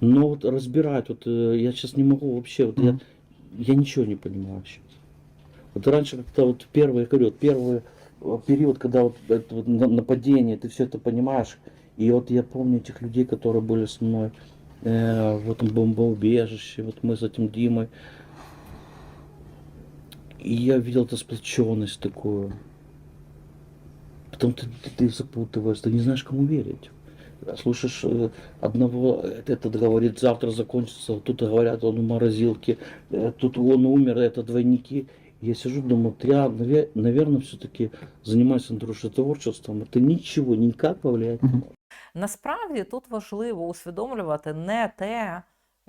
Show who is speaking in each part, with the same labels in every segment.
Speaker 1: Но вот разбирать, вот э, я сейчас не могу вообще, вот я,
Speaker 2: Мгм.
Speaker 1: я ничего не понимаю сейчас. Вот раньше как-то вот первый, я говорю, вот первый э, период, когда вот это вот на- нападение, ты все это понимаешь. И вот я помню этих людей, которые были со мной э, в этом бомбоубежище, вот мы с этим Димой. И я видел эту сплоченность такую. Потом ты, ты, ты запутываешься, ты не знаешь, кому верить. Слушаешь э, одного, э, этот говорит, завтра закончится, тут говорят, он в морозилке, э, тут он умер, это двойники. Я сижу, думаю, вот я, наверное, все-таки занимаюсь творчеством, это ничего никак повлиять не
Speaker 2: Мгм.
Speaker 1: может.
Speaker 3: Насправді тут важливо усвідомлювати не те,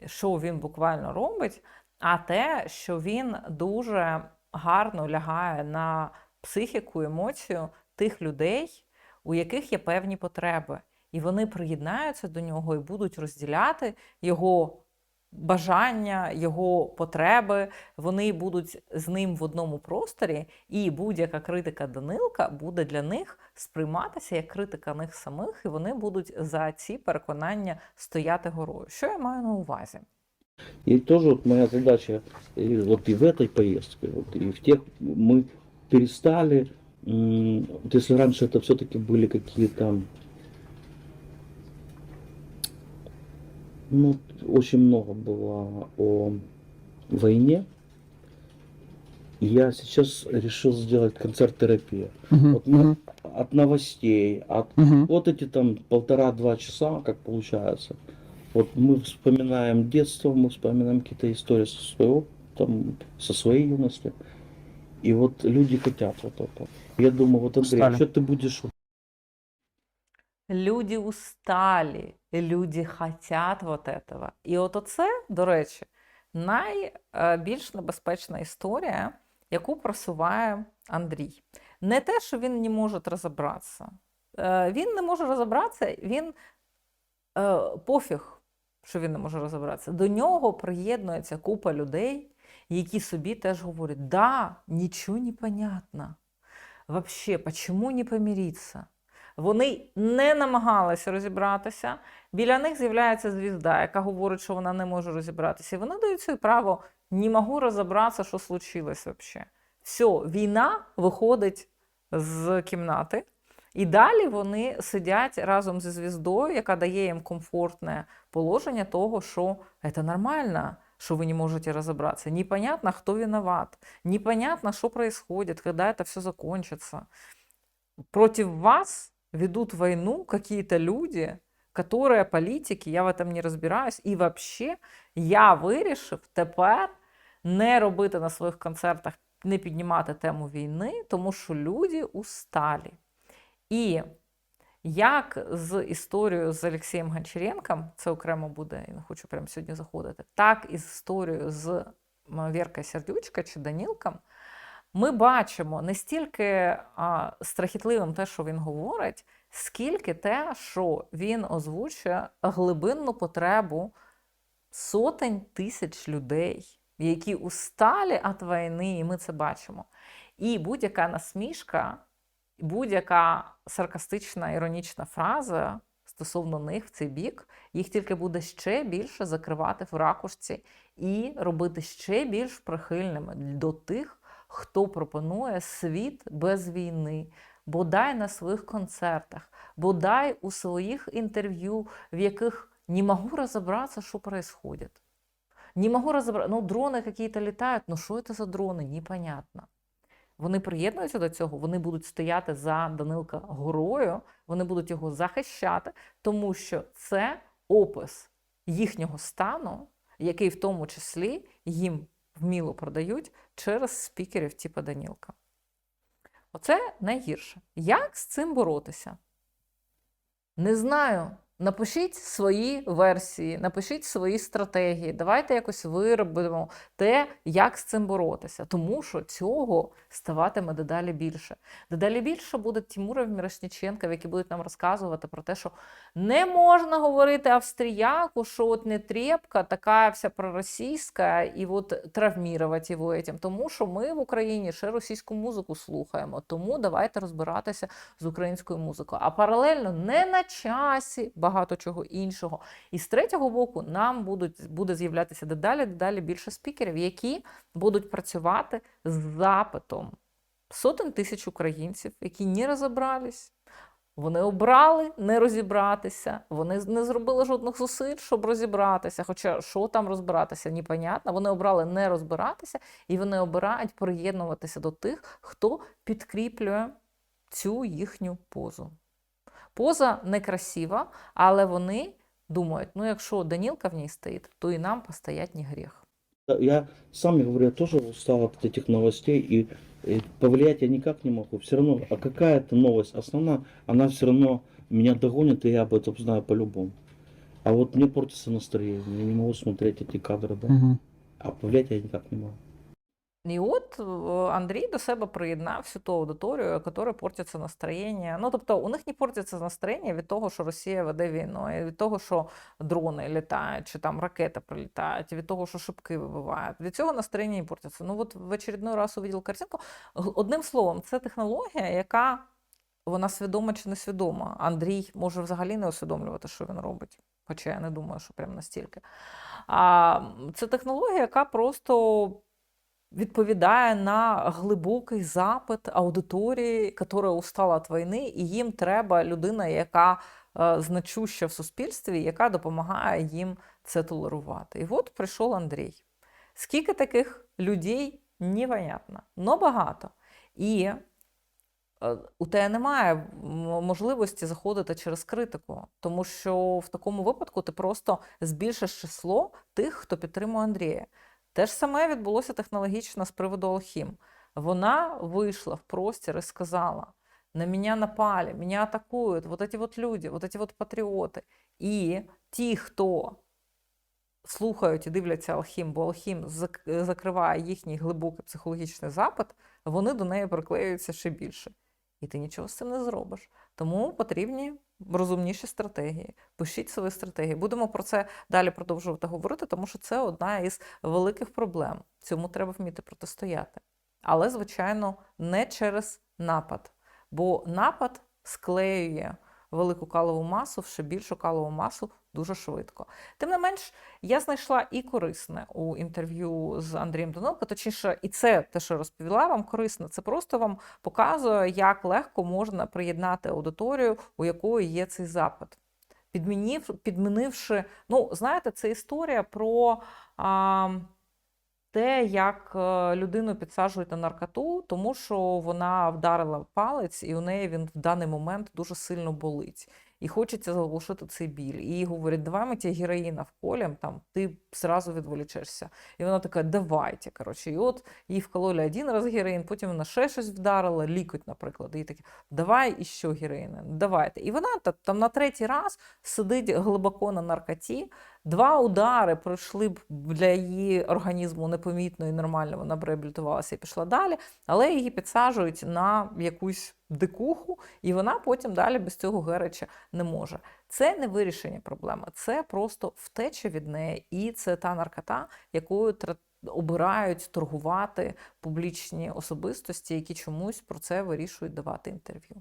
Speaker 3: що він буквально робить, а те, що він дуже гарно лягає на психіку, емоцію тих людей, у яких є певні потреби. І вони приєднаються до нього і будуть розділяти його бажання, його потреби. Вони будуть з ним в одному просторі, і будь-яка критика Данилка буде для них сприйматися як критика них самих, і вони будуть за ці переконання стояти горою. Що я маю на увазі?
Speaker 1: И тоже вот моя задача, и вот и в этой поездке, вот, и в тех мы перестали, м, вот если раньше это все-таки были какие-то, Ну, очень много было о войне, я сейчас решил сделать концерт-терапию.
Speaker 2: Мгм,
Speaker 1: Вот мы
Speaker 2: мгм,
Speaker 1: от новостей, от
Speaker 2: мгм.
Speaker 1: вот эти там полтора-два часа, как получается. Вот мы вспоминаем детство, мы вспоминаем какие-то истории со своего, там, со своей юности. И вот люди хотят вот это. Я думаю, вот Андрей,
Speaker 2: Устали.
Speaker 1: что ты будешь вот
Speaker 3: Люди усталі, люди хотять вот этого. І от оце, до речі, найбільш небезпечна історія, яку просуває Андрій. Не те, що він не може розібратися. Е, Він не може розібратися, він е, пофіг, що він не може розібратися. До нього приєднується купа людей, які собі теж говорять: да, нічого не понятно. Вообще, почему не помириться? Вони не намагалися розібратися. Біля них з'являється звізда, яка говорить, що вона не може розібратися. І вони дають собі право не можу розібратися, що случилось взагалі. Все, війна виходить з кімнати, і далі вони сидять разом зі звіздою, яка дає їм комфортне положення того, що це нормально, що ви не можете розібратися. Непонятно, хто виноват, непонятно, що происходит, когда это все закончится. Против вас ведут войну какие-то люди, которые политики, я в этом не розбираюсь. І вообще я вирішив тепер не робити на своїх концертах, не піднімати тему війни, тому що люди усталі. І як з історією з Олексієм Гончаренком, це окремо буде, я не хочу прямо сьогодні заходити, так і з історією з Віркою Сердючка чи Данілком, ми бачимо не стільки а, страхітливим те, що він говорить, скільки те, що він озвучує глибинну потребу сотень тисяч людей, які усталі від війни, і ми це бачимо. І будь-яка насмішка, будь-яка саркастична іронічна фраза стосовно них в цей бік, їх тільки буде ще більше закривати в ракушці і робити ще більш прихильними до тих, хто пропонує світ без війни, бодай на своїх концертах, бодай у своїх інтерв'ю, в яких не можу розібратися, що відбувається. Не можу розібратися, ну дрони якісь літають, ну що це за дрони, непонятно. Вони приєднуються до цього, вони будуть стояти за Данилка горою, вони будуть його захищати, тому що це опис їхнього стану, який в тому числі їм вміло продають через спікерів типу Данілка. Оце найгірше. Як з цим боротися? Не знаю. Напишіть свої версії, напишіть свої стратегії. Давайте якось виробимо те, як з цим боротися. Тому що цього ставатиме дедалі більше. Дедалі більше буде Тимуров Мірошніченков, які будуть нам розказувати про те, що не можна говорити австріяку, що от не трепка, така вся проросійська, і от травмірувати його этим. Тому що ми в Україні ще російську музику слухаємо. Тому давайте розбиратися з українською музикою. А паралельно не на часі багато чого іншого. І з третього боку, нам будуть буде з'являтися дедалі дедалі більше спікерів, які будуть працювати з запитом сотень тисяч українців, які не розібрались. Вони обрали не розібратися, вони не зробили жодних зусиль, щоб розібратися. Хоча що там розбиратися, непонятно. Вони обрали не розбиратися, і вони обирають приєднуватися до тих, хто підкріплює цю їхню позу. Поза некрасива, але вони думають: ну якщо Данілка в ній стоїть, то і нам постоять не гріх.
Speaker 1: Да, Я сам, я говорю, я тоже устал от этих новостей и, и повлиять я никак не могу. Все равно, а какая-то новость основная, она все равно меня догонит, и я об этом знаю по-любому. А вот мне портится настроение, я не могу смотреть эти кадры, да.
Speaker 2: Мгм.
Speaker 1: А повлиять я никак не могу.
Speaker 3: І от е, Андрій до себе приєднав всю ту аудиторію, яка портиться настроєння. Ну тобто у них не портиться настроєння від того, що Росія веде війну, і від того, що дрони літають, чи там ракети прилітають, від того, що шибки вибивають. Від цього настроєння не портиться. Ну от в очередной раз увидел картинку. Одним словом, це технологія, яка вона свідома чи несвідома. Андрій може взагалі не усвідомлювати, що він робить. Хоча я не думаю, що прям настільки. А це технологія, яка просто відповідає на глибокий запит аудиторії, яка устала від війни, і їм треба людина, яка е, значуща в суспільстві, яка допомагає їм це толерувати. І от прийшов Андрій. Скільки таких людей непонятно, но багато. І е, у тебе немає можливості заходити через критику, тому що в такому випадку ти просто збільшиш число тих, хто підтримує Андрія. Те ж саме відбулося технологічно з приводу Алхім. Вона вийшла в простір і сказала: на мене напали, мене атакують, вот эти вот люди, вот эти вот патріоти. І ті, хто слухають і дивляться Алхім, бо Алхім закриває їхній глибокий психологічний запит, вони до неї приклеюються ще більше. І ти нічого з цим не зробиш. Тому потрібні розумніші стратегії. Пишіть свої стратегії. Будемо про це далі продовжувати говорити, тому що це одна із великих проблем. Цьому треба вміти протистояти. Але, звичайно, не через напад. Бо напад склеює велику калову масу в ще більшу калову масу дуже швидко. Тим не менш, я знайшла і корисне у інтерв'ю з Андрієм Данилко, точніше, і це те, що розповіла вам корисне, це просто вам показує, як легко можна приєднати аудиторію, у якої є цей запит. Підмінив, підмінивши, ну, знаєте, це історія про а, те, як е, людину підсаджують на наркоту, тому що вона вдарила палець, і у неї він в даний момент дуже сильно болить. І хочеться заглушити цей біль. І їй говорять, давай ми тебе героїна вколем, там ти зразу відволічешся. І вона така, давайте. Коротше, і от їй вкололи один раз героїн, потім вона ще щось вдарила, лікоть, наприклад. І таке, давай іще героїна, давайте. І вона там на третій раз сидить глибоко на наркоті. Два удари пройшли б для її організму непомітно і нормально, вона б реабілітувалася і пішла далі, але її підсаджують на якусь дикуху, і вона потім далі без цього гереча не може. Це не вирішення проблеми, це просто втеча від неї, і це та наркота, якою обирають торгувати публічні особистості, які чомусь про це вирішують давати інтерв'ю.